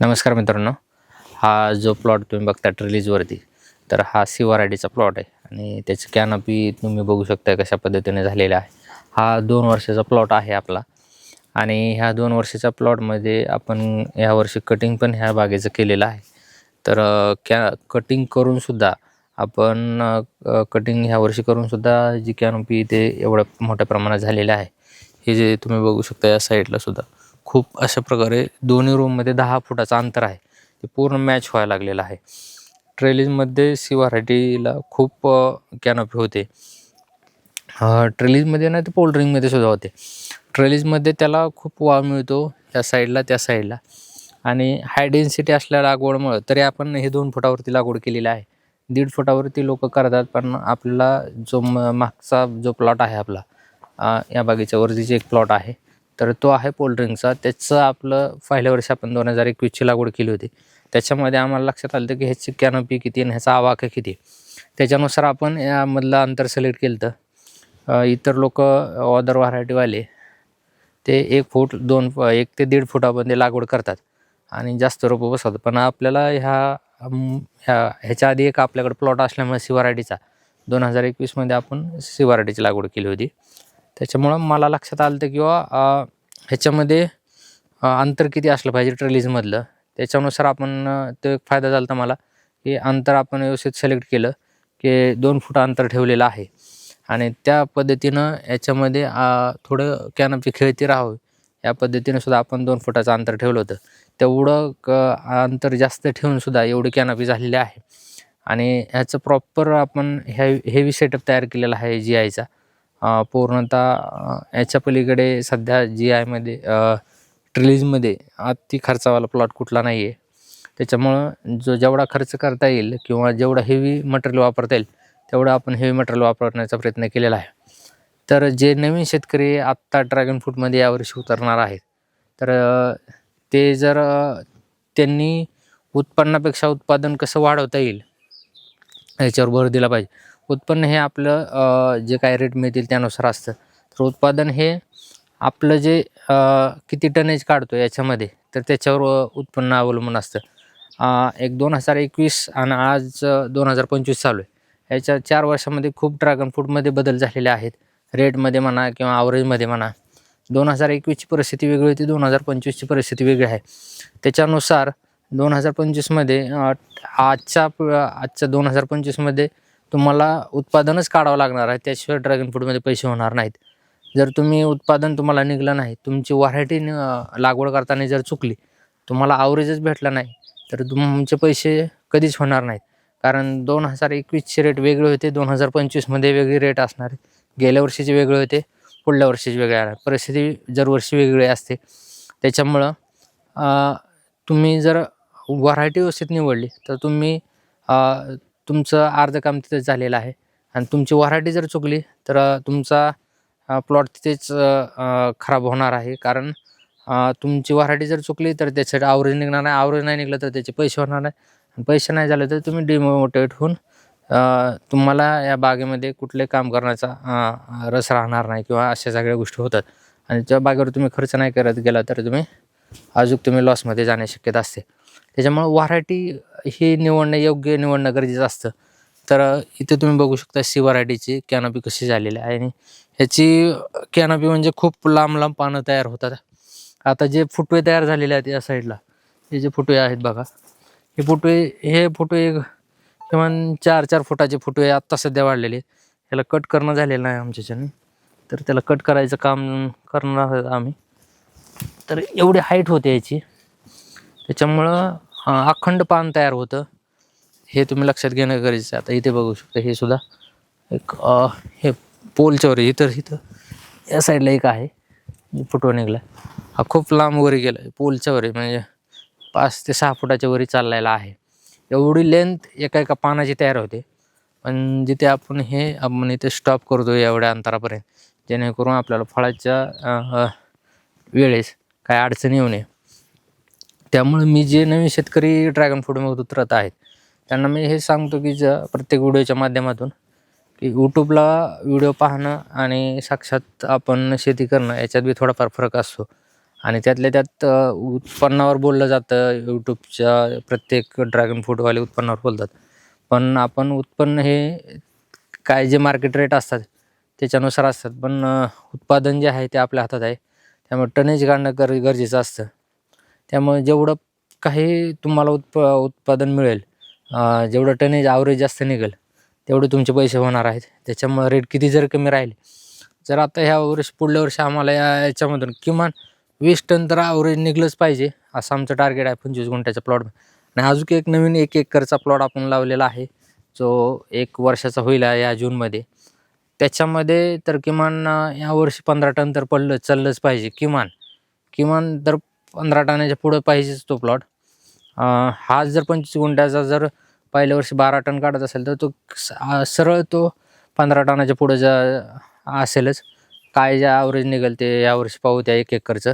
नमस्कार मित्रांनो हा जो प्लॉट तुम्ही बघता ट्रिलीजवरती तर हा सी प्लॉट आहे आणि त्याची कॅनपी तुम्ही बघू शकता कशा पद्धतीने झालेला आहे. हा दोन वर्षाचा प्लॉट आहे आपला आणि ह्या दोन वर्षाच्या प्लॉटमध्ये आपण ह्या वर्षी कटिंग पण ह्या बागेचं केलेलं आहे. तर कॅ कटिंग करूनसुद्धा आपण कटिंग ह्या वर्षी करूनसुद्धा जी कॅनपी ते एवढ्या मोठ्या प्रमाणात झालेलं आहे. हे जे तुम्ही बघू शकता या साईडला सुद्धा. खूप अशा प्रकारे दोन्ही रूममध्ये दहा फुटाचं अंतर आहे. ते पूर्ण मॅच व्हायला लागलेलं आहे. ट्रेलिजमध्ये सी व्हरायटीला खूप कॅनॉपी होते. ट्रेलिजमध्ये नाही तर पोल्ड्रिंगमध्ये सुद्धा होते. ट्रेलिजमध्ये त्याला खूप वाव मिळतो या साईडला त्या साईडला आणि हाय डेन्सिटी असल्या लागवडमुळं तरी आपण हे दोन फुटावरती लागवड केलेली आहे. दीड फुटावरती लोक करतात पण आपला जो म मागचा जो प्लॉट आहे आपला या बागेच्या वरती जे एक प्लॉट आहे तर तो आहे पोल्ड्रिंकचा त्याचं आपलं पहिल्या वर्षी आपण दोन हजार एकवीसची लागवड केली होती. त्याच्यामध्ये आम्हाला लक्षात आलं होतं की ह्याची कॅनोपी किती आणि ह्याचा आवाका किती. त्याच्यानुसार आपण यामधलं अंतर सिलेक्ट केलं तर इतर लोक ऑदर व्हरायटीवाले ते एक फूट दोन फ- एक ते दीड फुटामध्ये लागवड करतात. आणि जास्त रोपं बसवतात. पण आपल्याला ह्या ह्या ह्याच्या आधी एक आपल्याकडे प्लॉट असल्यामुळे सी दोन हजार एकवीसमध्ये आपण सी लागवड केली होती. त्याच्यामुळं मला लक्षात आलं होतं किंवा ह्याच्यामध्ये अंतर किती असलं पाहिजे ट्रेलिजमधलं. त्याच्यानुसार आपण तो एक फायदा झाला होता मला की अंतर आपण व्यवस्थित सिलेक्ट केलं की दोन फूट अंतर ठेवलेलं आहे. आणि त्या पद्धतीनं याच्यामध्ये थोडं कॅनपी खेळती राहावं. या पद्धतीनं सुद्धा आपण दोन फुटाचं अंतर ठेवलं होतं. तेवढं क अंतर जास्त ठेवूनसुद्धा एवढी कॅनपी झालेली आहे. आणि ह्याचं प्रॉपर आपण ह्या हेवी सेटअप तयार केलेला आहे जी आयचा पूर्णतः याच्या पलीकडे सध्या जी आयमध्ये ट्रिलीजमध्ये अति खर्चावाला प्लॉट कुठला नाही आहे त्याच्यामुळं जो जेवढा खर्च करता येईल किंवा जेवढा हेवी मटेरियल वापरता येईल तेवढं आपण हेवी मटेरियल वापरण्याचा प्रयत्न केलेला आहे. तर जे नवीन शेतकरी आत्ता ड्रॅगन फ्रूटमध्ये यावर्षी उतरणार आहेत तर ते जर त्यांनी उत्पन्नापेक्षा उत्पादन कसं वाढवता येईल याच्यावर भर दिला पाहिजे. उत्पन्न हे आपलं जे काय रेट मिळतील त्यानुसार असतं. तर उत्पादन हे आपलं जे किती टनेज काढतो याच्यामध्ये तर त्याच्यावर उत्पन्न अवलंबून असतं. एक दोन हजार एकवीस आणि आज दोन हजार पंचवीस चालू आहे. याच्या चार वर्षामध्ये खूप ड्रॅगन फ्रूटमध्ये बदल झालेले आहेत. रेटमध्ये म्हणा किंवा ॲव्हरेजमध्ये म्हणा. दोन हजार एकवीसची परिस्थिती वेगळी होती दोन हजार पंचवीसची परिस्थिती वेगळी आहे. त्याच्यानुसार दोन हजार पंचवीसमध्ये आजच्या आजच्या दोन हजार पंचवीसमध्ये तुम्हाला उत्पादनच काढावं लागणार आहे त्याशिवाय ड्रॅगन फ्रूटमध्ये पैसे होणार नाहीत. जर तुम्ही उत्पादन तुम्हाला निघलं नाही तुमची व्हरायटी लागवड करताना जर चुकली तुम्हाला आवरेजच भेटला नाही तर तुमचे पैसे कधीच होणार नाहीत. कारण दोन हजार एकवीसचे रेट वेगळे होते दोन हजार पंचवीसमध्ये वेगळे रेट असणार गेल्या वर्षीचे वेगळे होते पुढल्या वर्षीचे वेगळे आहे. परिस्थिती दरवर्षी वेगळी असते. त्याच्यामुळं तुम्ही जर व्हरायटी व्यवस्थित निवडली तर तुम्ही तुमचं अर्ध काम तिथेच झालेलं आहे. आणि तुमची व्हरायटी जर चुकली तर तुमचा प्लॉट तिथेच खराब होणार आहे. कारण तुमची व्हरायटी जर चुकली तर त्याच्यासाठी आवरेज निघणार नाही. आवरेज नाही निघलं तर त्याचे पैसे होणार नाही. आणि पैसे नाही झाले तर तुम्ही डिमोटिवेट होऊन तुम्हाला या बागेमध्ये कुठले काम करण्याचा रस राहणार नाही किंवा अशा सगळ्या गोष्टी होतात. आणि त्या बागेवर तुम्ही खर्च नाही करत गेला तर तुम्ही अजून तुम्ही लॉसमध्ये जाण्याची शक्यता असते. त्याच्यामुळं व्हरायटी ही निवडणं योग्य निवडणं गरजेचं असतं. तर इथे तुम्ही बघू शकता सी व्हरायटीची कॅनॉपी कशी झालेली आहे आणि ह्याची कॅनॉपी म्हणजे खूप लांब लांब पानं तयार होतात. आता जे फुटवे तयार झालेले आहेत या साईडला हे जे फुटवे आहेत बघा. हे फुटवे हे फुटवे किमान चार चार फुटाचे फुटवे आत्ता सध्या वाढलेले आहेत. ह्याला कट करणं झालेलं नाही आमच्याच्याने तर त्याला कट करायचं काम करणार आहोत आम्ही. तर एवढी हाईट होते याची त्याच्यामुळं अखंड पान तयार होतं. हे तुम्ही लक्षात घेणं गरजेचं आहे. आता इथे बघू शकता हे सुद्धा एक हे पोलच्यावर आहे इथं इथं. या साईडला एक आहे. जे फुटवा निघला. हा खूप लांब वरी गेला आहे पोलच्यावर म्हणजे पाच ते सहा फुटाच्या वरी चाललेला आहे. एवढी लेंथ एका एका पानाची तयार होते. पण जिथे आपण हे आपण इथे स्टॉप करतो एवढ्या अंतरापर्यंत जेणेकरून आपल्याला फळाच्या वेळेस काय अडचणी येऊ नये. त्यामुळे मी जे नवीन शेतकरी ड्रॅगन फ्रूटमध्ये उतरत आहेत त्यांना मी हे सांगतो की ज प्रत्येक व्हिडिओच्या माध्यमातून की यूट्यूबला व्हिडिओ पाहणं आणि साक्षात आपण शेती करणं याच्यात बी थोडाफार फरक असतो. आणि त्यातल्या त्यात उत्पन्नावर बोललं जातं यूट्यूबच्या प्रत्येक ड्रॅगन फ्रूटवाले उत्पन्नावर बोलतात. पण आपण उत्पन्न हे काय जे मार्केट रेट असतात त्याच्यानुसार असतात. पण उत्पादन जे आहे ते आपल्या हातात आहे. त्यामुळे टनेज काढणं गर गरजेचं असतं. त्यामुळे जेवढं काही तुम्हाला उत्प उत्पादन मिळेल जेवढं टनेज ॲव्हरेज जास्त निघेल तेवढे तुमचे पैसे होणार आहेत. त्याच्यामुळे रेट किती जर कमी राहिले जर आता ह्या वर्ष पुढल्या वर्षी आम्हाला या याच्यामधून किमान वीस टन तर ॲव्हरेज निघलंच पाहिजे असं आमचं टार्गेट आहे पंचवीस गुंठ्याच्या प्लॉट आणि अजून एक नवीन एक एकरचा प्लॉट आपण लावलेला आहे जो एक वर्षाचा होईल या जूनमध्ये त्याच्यामध्ये तर किमान या यावर्षी पंधरा टन तर पडलं चाललंच पाहिजे. किमान किमान तर पंधरा टनाच्या पुढं पाहिजेच तो प्लॉट हा जर पंचवीस गुंठ्याचा जर पहिल्या वर्षी बारा टन काढत असेल तर तो सरळ तो पंधरा टनाच्या पुढं जा असेलच. काय ज्या ॲव्हरेज निघेल ते यावर्षी पाहू त्या एक एकरचं.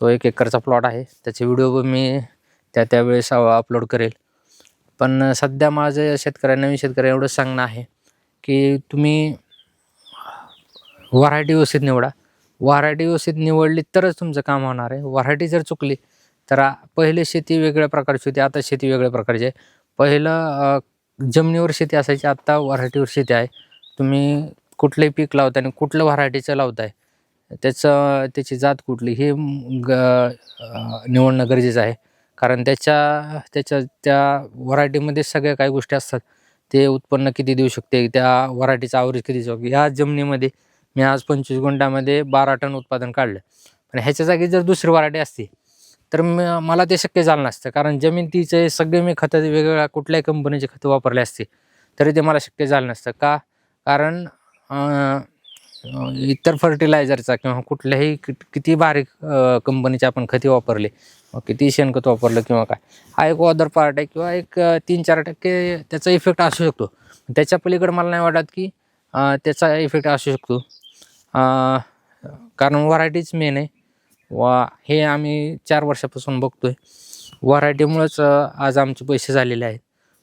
तो एक एकरचा प्लॉट आहे. त्याचे व्हिडिओ मी त्या त्यावेळेस अपलोड करेल. पण सध्या माझं शेतकऱ्या नवीन शेतकऱ्या एवढं सांगणं आहे की तुम्ही व्हरायटी व्यवस्थित निवडा. व्हरायटी व्यवस्थित निवडली तरच तुमचं काम होणार आहे. व्हरायटी जर चुकली तर पहिले शेती वेगळ्या प्रकारची होती आता शेती वेगळ्या प्रकारची आहे. पहिलं जमिनीवर शेती असायची आत्ता व्हरायटीवर शेती आहे. तुम्ही कुठलंही पीक लावताय आणि कुठलं व्हरायटीचं लावताय त्याचं त्याची जात कुठली हे ग निवडणं गरजेचं आहे. कारण त्याच्या त्याच्या त्या व्हरायटीमध्ये सगळ्या काही गोष्टी असतात. ते उत्पन्न किती देऊ शकते त्या व्हरायटीचा आवरेज किती देऊ ह्या जमिनीमध्ये मी आज पंचवीस गुंठामध्ये बारा टन उत्पादन काढलं. पण ह्याच्या जागी जर दुसरी वराटी असती तर मला ते शक्य झालं नसतं. कारण जमीन तिचे सगळे मी खतं वेगवेगळ्या कुठल्याही कंपनीचे खतं वापरले असते तरी ते मला शक्य झालं नसतं. का? कारण इतर फर्टिलायझरचा किंवा कुठल्याही कित- किती बारीक कंपनीचे आपण खते वापरले किती शेणखत वापरलं किंवा काय हा एक ऑदर पार्ट आहे किंवा एक तीन चार टक्के त्याचा इफेक्ट असू शकतो. त्याच्या पलीकडे मला नाही वाटत की त्याचा इफेक्ट असू शकतो. कारण व्हरायटीच मेन आहे. वा हे आम्ही चार वर्षापासून बघतोय. व्हरायटीमुळंच आज आमचे पैसे झालेले आहेत.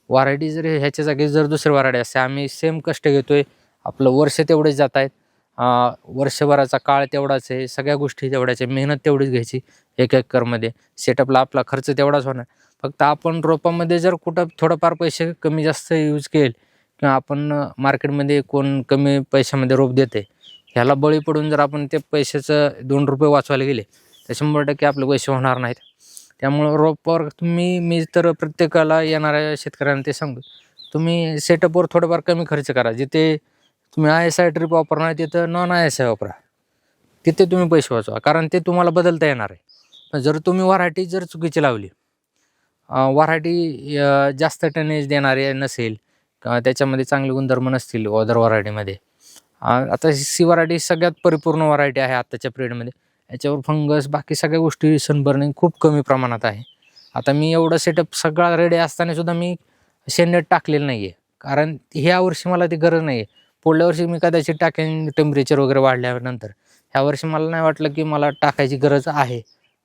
व्हरायटी जर ह्याच्या जागी जर दुसरी व्हरायटी असते आम्ही सेम कष्ट घेतोय. आपलं वर्ष तेवढेच जात आहेत. वर्षभराचा काळ तेवढाच आहे. सगळ्या गोष्टी तेवढ्याच आहे. मेहनत तेवढीच घ्यायची एक एकरमध्ये. सेटअपला आपला खर्च तेवढाच होणार. फक्त आपण रोपामध्ये जर कुठं थोडंफार पैसे कमी जास्त यूज केले किंवा आपण मार्केटमध्ये कोण कमी पैशामध्ये रोप देते ह्याला बळी पडून जर आपण ते पैशाचं दोन रुपये वाचवायला गेले तर शंभर टक्के आपले पैसे होणार नाहीत. त्यामुळं रोपावर तुम्ही मी तर प्रत्येकाला येणाऱ्या शेतकऱ्यांना ते सांगतो तुम्ही सेटअपवर थोडंफार कमी खर्च करा. जिथे तुम्ही आय एस आय ट्रिप वापरणार तिथं नॉन आय एस आय वापरा. तिथे तुम्ही पैसे वाचवा कारण ते तुम्हाला बदलता येणार आहे. पण जर तुम्ही वरायटी जर चुकीची लावली वरायटी जास्त टनेज देणारे नसेल त्याच्यामध्ये चांगले गुणधर्म नसतील अदर व्हरायटीमध्ये आता सी व्हरायटी सगळ्यात परिपूर्ण व्हरायटी आहे आत्ताच्या पिरियडमध्ये याच्यावर फंगस बाकी सगळ्या गोष्टी सनबर्निंग खूप कमी प्रमाणात आहे. आता मी एवढं सेटअप सगळा रेडी असताना सुद्धा मी शेणनेट टाकलेलं नाही आहे कारण ह्या वर्षी मला ती गरज नाही आहे पुढल्या वर्षी मी कदाचित टाकेन टेम्परेचर वगैरे वाढल्यानंतर. ह्या वर्षी मला नाही वाटलं की मला टाकायची गरज आहे.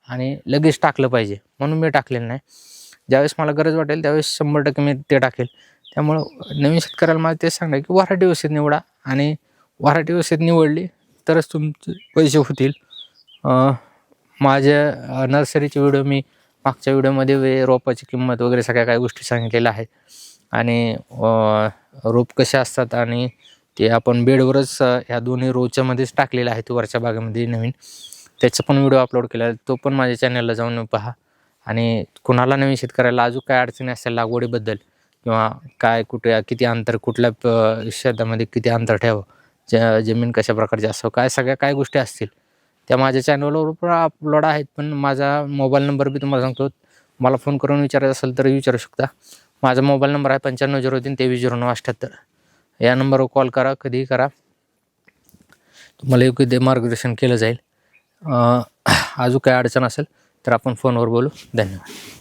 आणि लगेच टाकलं पाहिजे. म्हणून मी टाकलेलं नाही. ज्यावेळेस मला गरज वाटेल त्यावेळेस शंभर टक्के मी ते टाकेल. त्यामुळं नवीन शेतकऱ्याला मला तेच सांगणार की व्हरायटी व्यवस्थित निवडा आणि वराठी व्यवस्थित निवडली तरच तुमचे पैसे होतील. माझ्या नर्सरीचे व्हिडिओ मी मागच्या व्हिडिओमध्ये वे रोपाची किंमत वगैरे सगळ्या काही गोष्टी सांगितलेल्या आहेत. आणि रोप कसे असतात आणि ते आपण बेडवरच ह्या दोन्ही रोच्यामध्येच टाकलेलं आहे तो वरच्या भागामध्ये नवीन. त्याचा पण व्हिडिओ अपलोड केला आहे तो पण माझ्या चॅनलला जाऊन पहा. आणि कुणाला नवीन शेतकऱ्याला अजून काय अडचणी असेल लागवडीबद्दल किंवा काय कुठे किती अंतर कुठल्या शेतामध्ये किती अंतर ठेवावं ज जमीन कशा प्रकारची असो काय सगळ्या काय गोष्टी असतील त्या माझ्या चॅनलवर पण अपलोड आहेत पण माझा मोबाईल नंबर बी तुम्हाला सांगतो. मला फोन करून विचारायचं असेल तर विचारू शकता. माझा मोबाईल नंबर आहे पंच्याण्णव झिरो तीन तेवीस झिरो नऊ अठ्ठ्याहत्तर. या नंबरवर कॉल करा कधीही करा. तुम्हाला योग्य ते मार्गदर्शन केलं जाईल. अजून काय अडचण असेल तर आपण फोनवर बोलू. धन्यवाद.